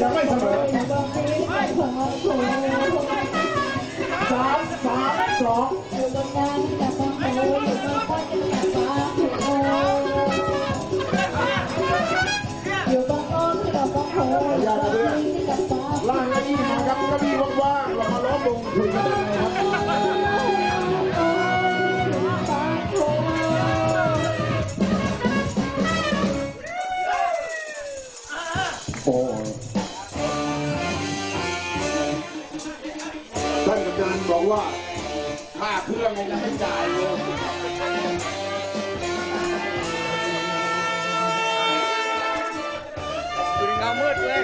ยังไม่เสมอสามสามสองอยู่บนงานกับบังโหอยู่บนก้อนกับฟ้าถูกโออยู่บนอ้อมกับบังโหอยู่บนนี้กับฟ้าล่างเก้าอี้มาครับเก้าอี้ว่างๆเรามาล้อมวงคุยกันได้เลยครับโอ้ ท่านกำนันบอกว่าค่าเครื่องเนี่ยยังไม่จ่ายเลยอยู่ในเงามืดเลย